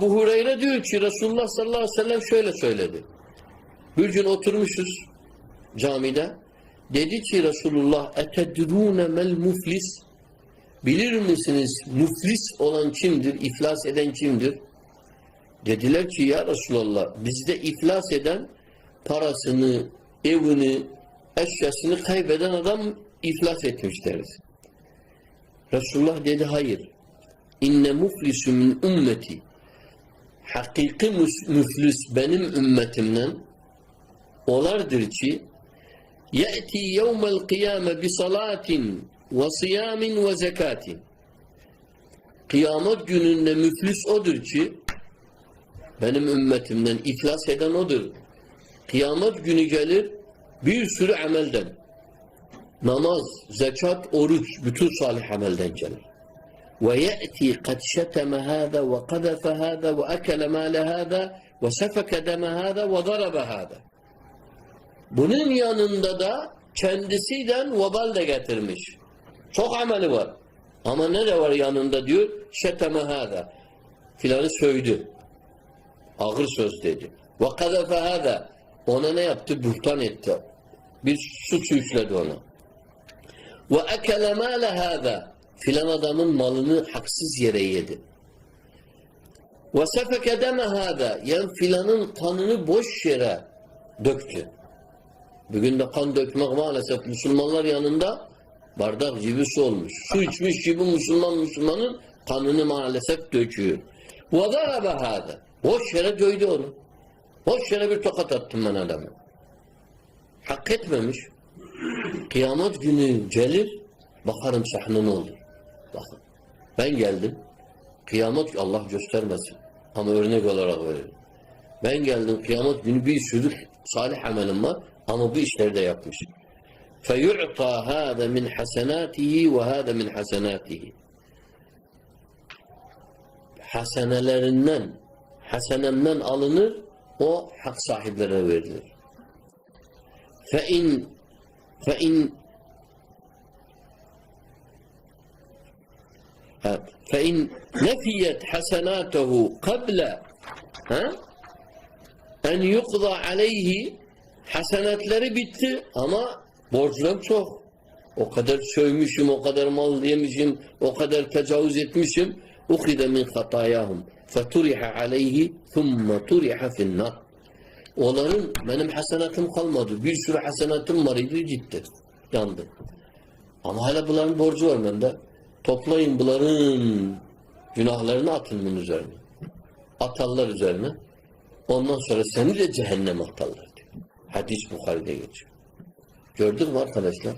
Bu Hureyre diyor ki Resulullah sallallahu aleyhi ve sellem şöyle söyledi. Bir gün oturmuşuz camide. Dedi ki Resulullah etedrûne mel muflis Bilir misiniz muflis olan kimdir? iflas eden kimdir? Dediler ki ya Resulallah bizde iflas eden parasını, evini, eşyasını kaybeden adam iflas etmiş deriz. Resulullah dedi hayır. İnne muflisu min ümmeti hakiki müflis benim ümmetimden olardır ki bi salatin ve siyamin ve zekatin kıyamet gününde müflis odur ki benim ümmetimden iflas eden odur. Kıyamet günü gelir bir sürü amelden namaz, zekat, oruç bütün salih amelden gelir. ويأتي قد شتم هذا وقذف هذا وأكل مال هذا وسفك دم هذا وضرب هذا bunun yanında da kendisiyle vebal da getirmiş. Çok ameli var. Ama ne de var yanında diyor? Şeteme hâdâ. Filanı sövdü. Ağır söz dedi. Ve kadefe hâdâ. Ona ne yaptı? Buhtan etti. Bir suç yükledi ona. Ve ekele mâle hâdâ. Filan adamın malını haksız yere yedi. Ve sefeke deme hâdâ. Yani filanın kanını boş yere döktü. Bugün de kan dökmek maalesef Müslümanlar yanında bardak gibi su olmuş. Su içmiş gibi Müslüman Müslümanın kanını maalesef döküyor. وَضَرَبَ هَذَا Boş yere dövdü onu. Boş yere bir tokat attım ben adamı. Hak etmemiş. Kıyamet günü gelir, bakarım sahne ne olur. Bakın. Ben geldim. Kıyamet Allah göstermesin. Ama örnek olarak veririm. Ben geldim kıyamet günü bir sürü salih amelim var ama bu işleri de yapmış. فَيُعْطَى هَذَا مِنْ حَسَنَاتِهِ وَهَذَا مِنْ حَسَنَاتِهِ Hasenelerinden, hasenemden alınır, o hak sahiplerine verilir. فَاِنْ فَاِنْ Evet. Fe in nefiyet hasenatuhu qabla ha? en yuqza aleyhi hasenatları bitti ama borçlarım çok. O kadar sövmüşüm, o kadar mal yemişim, o kadar tecavüz etmişim. Ukhide min hatayahum. Feturiha aleyhi thumma turiha finnar. Onların benim hasenatım kalmadı. Bir sürü hasenatım var idi gitti. Yandı. Ama hala bunların borcu var bende. Toplayın bunların günahlarını atın bunun üzerine. Atarlar üzerine. Ondan sonra seni de cehenneme atarlar diyor. Hadis Bukhari'de geçiyor. Gördük mü arkadaşlar?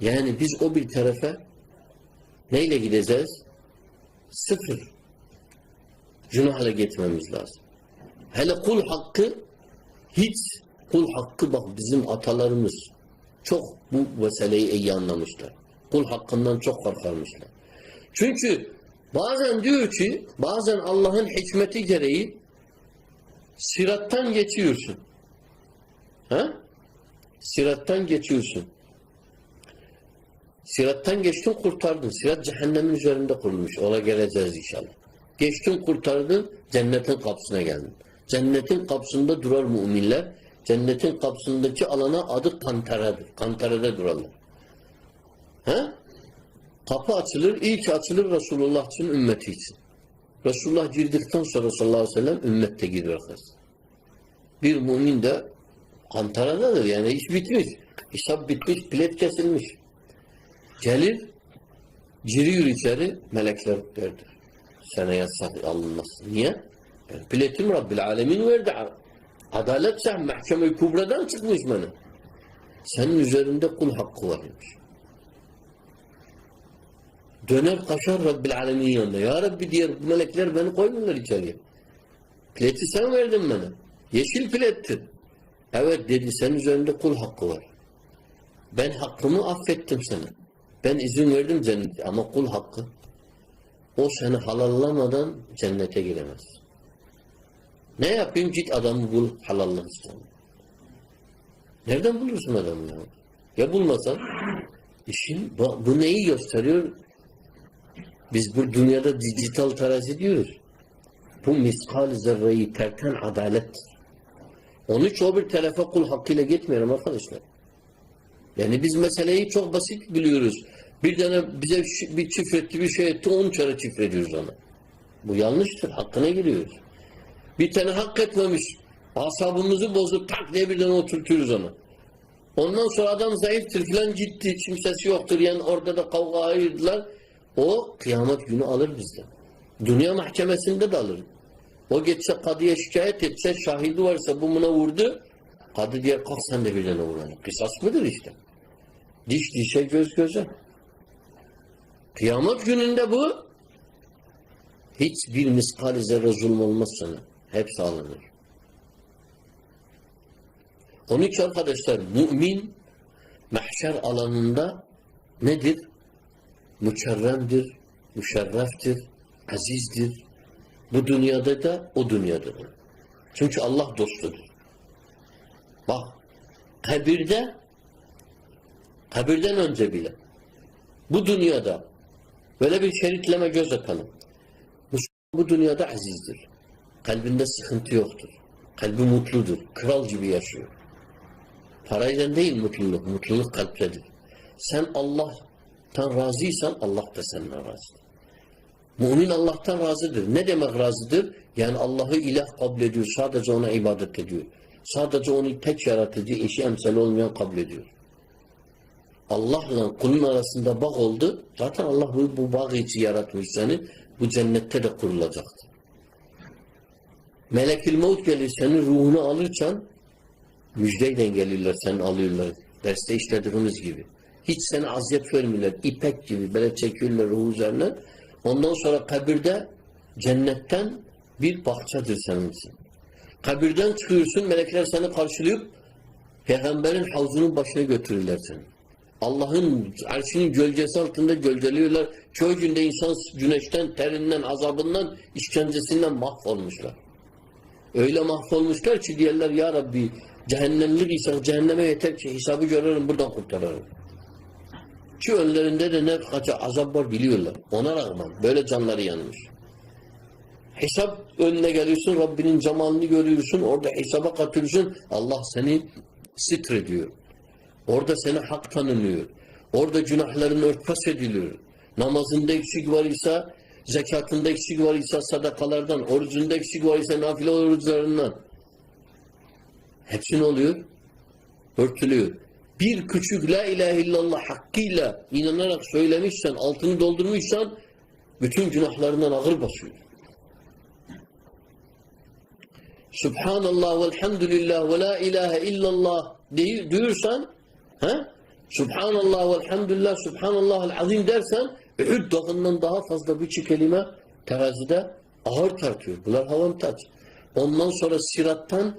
Yani biz o bir tarafa neyle gideceğiz? Sıfır. Günahla gitmemiz lazım. Hele kul hakkı hiç kul hakkı bak bizim atalarımız çok bu meseleyi iyi anlamışlar. Kul hakkından çok korkarmışlar. Çünkü bazen diyor ki bazen Allah'ın hikmeti gereği sirattan geçiyorsun. Ha? Sirattan geçiyorsun. Sirattan geçtin kurtardın. Sirat cehennemin üzerinde kurulmuş. Ona geleceğiz inşallah. Geçtin kurtardın cennetin kapısına geldin. Cennetin kapısında durar müminler. Cennetin kapısındaki alana adı kantaradır. Kantarada durarlar. Ha? Kapı açılır. İlk açılır Resulullah için, ümmeti için. Resulullah girdikten sonra sallallahu aleyhi ve sellem ümmet de giriyor arkadaşlar. Bir mümin de kantaradadır. Yani iş bitmiş. Hesap bitmiş, bilet kesilmiş. Gelir, giriyor içeri, melekler derdir. Sana yasak alınmaz. Niye? Yani biletim Rabbil Alemin verdi. Adalet sen mahkeme-i kubradan çıkmış bana. Senin üzerinde kul hakkı varmış. Döner kaçar Rabbil Alemin yanında. Ya Rabbi diğer melekler beni koymuyorlar içeriye. Pileti sen verdin bana. Yeşil pilettir. Evet dedi senin üzerinde kul hakkı var. Ben hakkımı affettim sana. Ben izin verdim cennete ama kul hakkı. O seni halallamadan cennete giremez. Ne yapayım? Git adamı bul halallasın. Nereden bulursun adamı ya? Ya bulmasan? İşin bu, bu neyi gösteriyor? Biz bu dünyada dijital terazi diyoruz. Bu miskal zerreyi terten adalettir. Onun için o bir tarafa kul hakkıyla gitmiyorum arkadaşlar. Yani biz meseleyi çok basit biliyoruz. Bir tane bize bir çifretti bir şey etti on kere çifrediyoruz ona. Bu yanlıştır. Hakkına giriyoruz. Bir tane hak etmemiş. Asabımızı bozup tak diye birden oturtuyoruz onu. Ondan sonra adam zayıftır filan gitti. Kimsesi yoktur. Yani orada da kavga ayırdılar. O kıyamet günü alır bizden. Dünya mahkemesinde de alır. O geçse kadıya şikayet etse şahidi varsa bu buna vurdu. Kadı diye kalk sen de birden vurun. Kısas mıdır işte? Diş dişe göz göze. Kıyamet gününde bu hiçbir miskal zerre zulm olmaz sana. Hepsi alınır. Onun için arkadaşlar mümin mahşer alanında nedir? Mükerremdir, müşerreftir, azizdir. Bu dünyada da o dünyada da. Çünkü Allah dostudur. Bak kabirde kabirden önce bile bu dünyada böyle bir şeritleme göz atalım. Bu, bu dünyada azizdir. Kalbinde sıkıntı yoktur. Kalbi mutludur. Kral gibi yaşıyor. Parayla değil mutluluk. Mutluluk kalptedir. Sen Allah'tan razıysan Allah da senden razıdır. Mümin Allah'tan razıdır. Ne demek razıdır? Yani Allah'ı ilah kabul ediyor. Sadece ona ibadet ediyor. Sadece onu tek yaratıcı, eşi emsali olmayan kabul ediyor. Allah'la kulun arasında bağ oldu. Zaten Allah bu, bu bağ için yaratmış seni. Bu cennette de kurulacaktır. Melekül Mevt gelir senin ruhunu alırken müjdeyle gelirler seni alıyorlar. Derste işlediğimiz gibi. Hiç sana aziyet vermiyorlar. İpek gibi böyle çekiyorlar ruhu üzerine. Ondan sonra kabirde cennetten bir bahçedir senin için. Kabirden çıkıyorsun melekler seni karşılayıp peygamberin havzunun başına götürürler seni. Allah'ın arşinin gölgesi altında gölgeliyorlar. Çoğu günde insan güneşten, terinden, azabından, işkencesinden mahvolmuşlar. Öyle mahvolmuşlar ki diyorlar ya Rabbi cehennemlik ise cehenneme yeter ki hesabı görelim buradan kurtaralım. Ki önlerinde de ne kadar azap var biliyorlar. Ona rağmen böyle canları yanmış. Hesap önüne geliyorsun, Rabbinin cemalini görüyorsun, orada hesaba katıyorsun, Allah seni sitrediyor. Orada sana hak tanınıyor. Orada günahların örtbas ediliyor. Namazında eksik var ise, zekatında eksik var ise sadakalardan, orucunda eksik var ise nafile oruçlarından. Hepsi ne oluyor? Örtülüyor. Bir küçük la ilahe illallah hakkıyla inanarak söylemişsen, altını doldurmuşsan bütün günahlarından ağır basıyor. Subhanallah velhamdülillah ve la ilahe illallah diye duyursan he? Subhanallah velhamdülillah Subhanallah azim dersen Uhud dağından daha fazla bir kelime terazide ağır tartıyor. Bunlar havan taç. Ondan sonra sirattan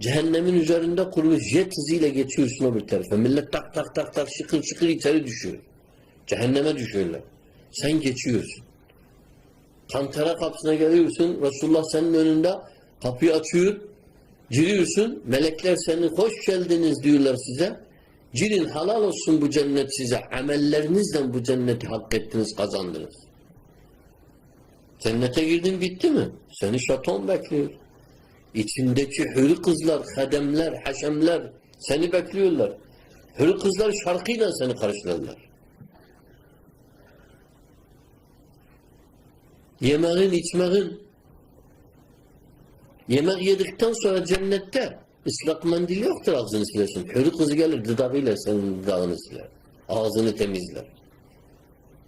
cehennemin üzerinde kurulmuş jet hızıyla geçiyorsun o bir tarafa. Millet tak tak tak tak şıkır şıkır içeri düşüyor. Cehenneme düşüyorlar. Sen geçiyorsun. Kantara kapısına geliyorsun. Resulullah senin önünde kapıyı açıyor. Giriyorsun. Melekler seni hoş geldiniz diyorlar size. Girin halal olsun bu cennet size. Amellerinizle bu cenneti hak ettiniz, kazandınız. Cennete girdin bitti mi? Seni şaton bekliyor. İçindeki hürü kızlar, hademler, haşemler seni bekliyorlar. Hürü kızlar şarkıyla seni karşılarlar. Yemeğin, içmeğin. Yemek yedikten sonra cennette ıslak mendil yoktur ağzını silersin. Hürü kızı gelir dudağıyla senin dudağını siler. Ağzını temizler.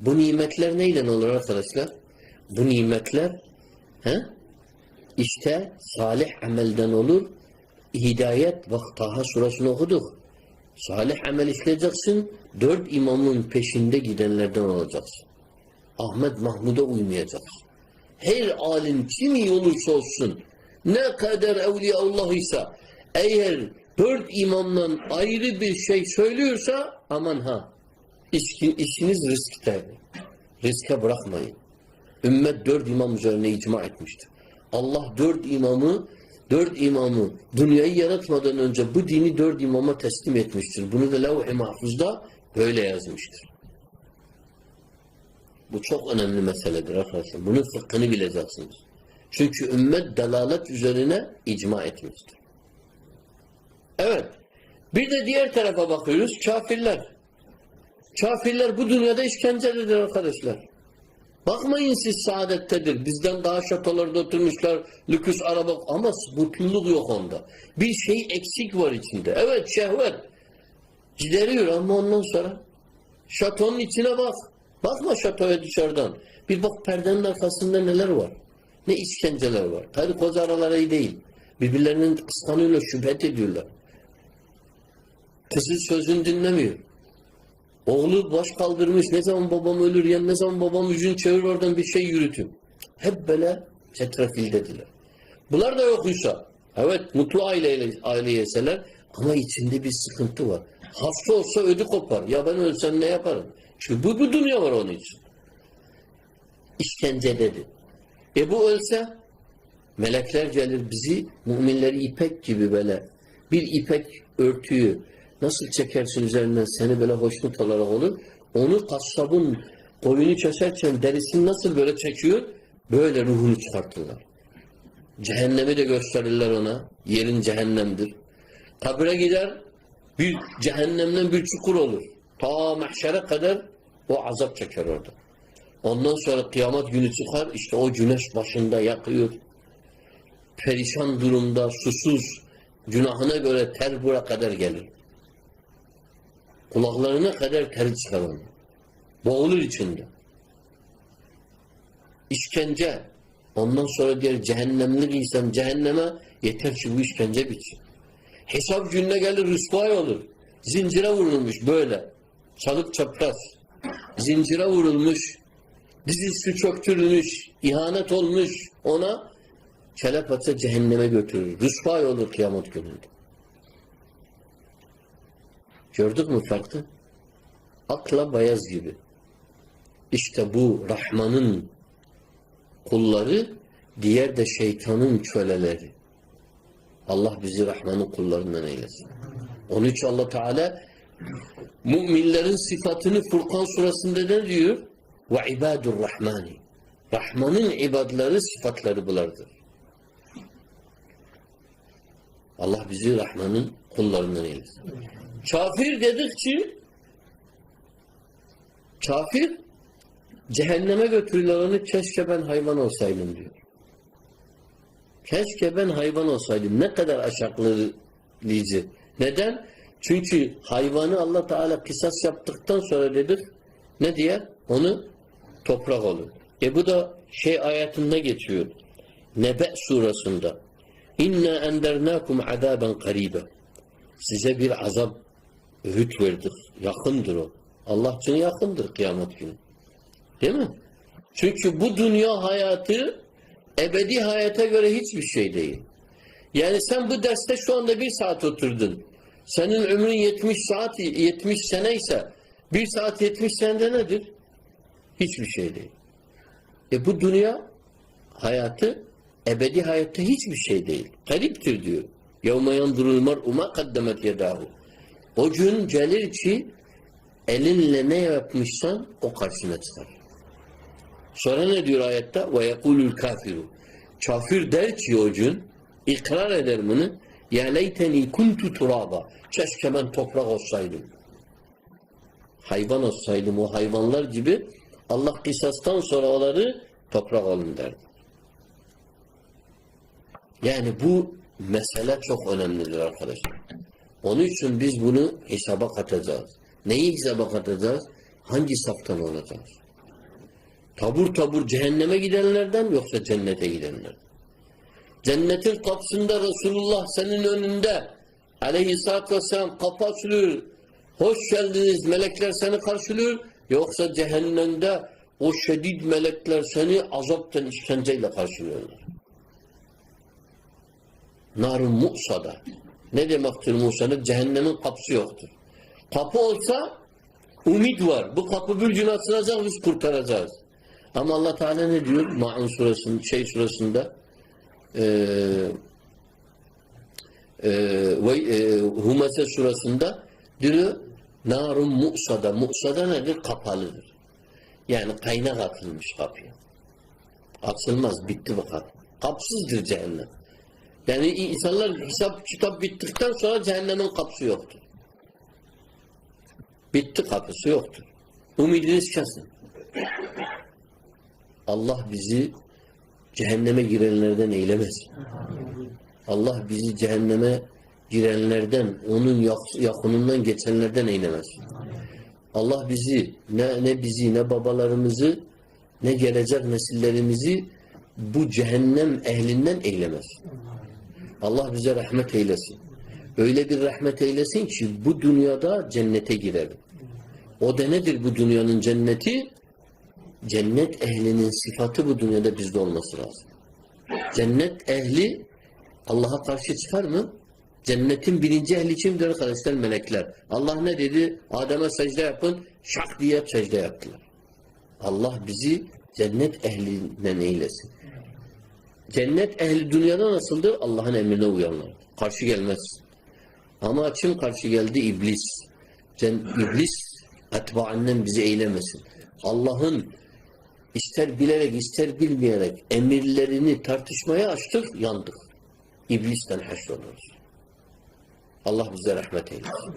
Bu nimetler neyle olur arkadaşlar? Bu nimetler he? işte salih amelden olur. Hidayet bak Taha surasını okuduk. Salih amel işleyeceksin. Dört imamın peşinde gidenlerden olacaksın. Ahmet Mahmud'a uymayacaksın. Her alim kim iyi olursa olsun ne kadar evliyaullah ise eğer dört imamdan ayrı bir şey söylüyorsa aman ha işiniz riskte. Riske bırakmayın. Ümmet dört imam üzerine icma etmiştir. Allah dört imamı dört imamı dünyayı yaratmadan önce bu dini dört imama teslim etmiştir. Bunu da levh-i mahfuzda böyle yazmıştır. Bu çok önemli meseledir arkadaşlar. Bunun fıkhını bileceksiniz. Çünkü ümmet delalet üzerine icma etmiştir. Evet. Bir de diğer tarafa bakıyoruz. Kafirler. Kafirler bu dünyada işkencededir arkadaşlar. Bakmayın siz saadettedir. Bizden daha şatolarda oturmuşlar. Lüküs araba ama mutluluk yok onda. Bir şey eksik var içinde. Evet şehvet. Gideriyor ama ondan sonra şatonun içine bak. Bakma şatoya dışarıdan. Bir bak perdenin arkasında neler var. Ne işkenceler var. Karı koca araları değil. Birbirlerinin kıskanıyorlar, şüphet ediyorlar. Kızı sözünü dinlemiyor. Oğlu baş kaldırmış. Ne zaman babam ölür ya ne zaman babam yüzünü çevir oradan bir şey yürütün. Hep böyle çetrefildediler. Bunlar da yokuysa evet mutlu aileyle aile yeseler ama içinde bir sıkıntı var. Hasta olsa ödü kopar. Ya ben ölsem ne yaparım? Çünkü bu, bu dünya var onun için. İşkence dedi. E bu ölse melekler gelir bizi müminleri ipek gibi böyle bir ipek örtüyü nasıl çekersin üzerinden seni böyle hoşnut olarak olur. Onu kasabın koyunu keserken derisini nasıl böyle çekiyor böyle ruhunu çıkartırlar. Cehennemi de gösterirler ona. Yerin cehennemdir. Kabre gider bir cehennemden bir çukur olur. Ta mahşere kadar o azap çeker orada. Ondan sonra kıyamet günü çıkar işte o güneş başında yakıyor. Perişan durumda susuz günahına göre ter bura kadar gelir. Kulaklarına kadar ter çıkar onun. Boğulur içinde. İşkence. Ondan sonra diğer cehennemlik insan cehenneme yeter ki bu işkence bitsin. Hesap gününe gelir rüsvay olur. Zincire vurulmuş böyle. Çalıp çapraz. Zincire vurulmuş. Dizüstü çöktürülmüş. ihanet olmuş ona kelepatsa cehenneme götürür. Rüsvay olur kıyamet gününde. Gördük mü farkı? Akla bayaz gibi. İşte bu Rahman'ın kulları, diğer de şeytanın köleleri. Allah bizi Rahman'ın kullarından eylesin. Onun için Allah Teala müminlerin sıfatını Furkan surasında ne diyor? Ve ibadur rahmani. Rahman'ın ibadları sıfatları bulardır. Allah bizi Rahman'ın kullarından eylesin. Kafir dedikçe kafir cehenneme götürürler onu keşke ben hayvan olsaydım diyor. Keşke ben hayvan olsaydım. Ne kadar aşaklayıcı. Neden? Çünkü hayvanı Allah Teala kısas yaptıktan sonra dedik ne diye? Onu toprak olur. E bu da şey ayetinde geçiyor. Nebe surasında. İnna endernâkum azâben qarîbe. Size bir azap öğüt verdik. Yakındır o. Allah için yakındır kıyamet günü. Değil mi? Çünkü bu dünya hayatı ebedi hayata göre hiçbir şey değil. Yani sen bu derste şu anda bir saat oturdun. Senin ömrün 70 saat, 70 sene ise bir saat 70 senede nedir? Hiçbir şey değil. E bu dünya hayatı ebedi hayatta hiçbir şey değil. Gariptir diyor. يَوْمَ يَنْظُرُ الْمَرْءُ مَا قَدَّمَتْ يَدَاهُ o gün gelir ki elinle ne yapmışsan o karşına çıkar. Sonra ne diyor ayette? Ve yekulul kafiru. Kafir der ki o gün, ikrar eder bunu. Ya leyteni kuntu turaba. Keşke ben toprak olsaydım. Hayvan olsaydım o hayvanlar gibi Allah kısastan sonra onları toprak olun derdi. Yani bu mesele çok önemlidir arkadaşlar. Onun için biz bunu hesaba katacağız. Neyi hesaba katacağız? Hangi saftan olacağız? Tabur tabur cehenneme gidenlerden yoksa cennete gidenlerden. Cennetin kapısında Resulullah senin önünde aleyhissalatü vesselam kapı açılıyor. Hoş geldiniz melekler seni karşılıyor. Yoksa cehennemde o şedid melekler seni azaptan işkenceyle karşılıyorlar. Narun Musa'da. Ne demektir Musa'nın? Cehennemin kapısı yoktur. Kapı olsa umid var. Bu kapı bir gün açılacak biz kurtaracağız. Ama Allah Teala ne diyor? Ma'un surasında, şey surasında eee ve e, Humese surasında diyor narun mu'sada. Mu'sada nedir? Kapalıdır. Yani kaynak atılmış kapıya. Açılmaz. Bitti bu kapı. Kapsızdır cehennem. Yani insanlar hesap kitap bittikten sonra cehennemin kapısı yoktur. Bitti kapısı yoktur. Umudunuz kesin. Allah bizi cehenneme girenlerden eylemesin. Allah bizi cehenneme girenlerden, onun yak- yakınından geçenlerden eylemesin. Allah bizi, ne, ne bizi, ne babalarımızı, ne gelecek nesillerimizi bu cehennem ehlinden eylemesin. Allah bize rahmet eylesin. Öyle bir rahmet eylesin ki bu dünyada cennete girelim. O da nedir bu dünyanın cenneti? Cennet ehlinin sıfatı bu dünyada bizde olması lazım. Cennet ehli Allah'a karşı çıkar mı? Cennetin birinci ehli kimdir arkadaşlar? Melekler. Allah ne dedi? Adem'e secde yapın. Şak diye secde yaptılar. Allah bizi cennet ehlinden eylesin. Cennet ehli dünyada nasıldır? Allah'ın emrine uyanlar. Karşı gelmez. Ama kim karşı geldi? İblis. İblis etbaından bizi eylemesin. Allah'ın ister bilerek ister bilmeyerek emirlerini tartışmaya açtık, yandık. İblisten haşroluruz. Allah bize rahmet eylesin.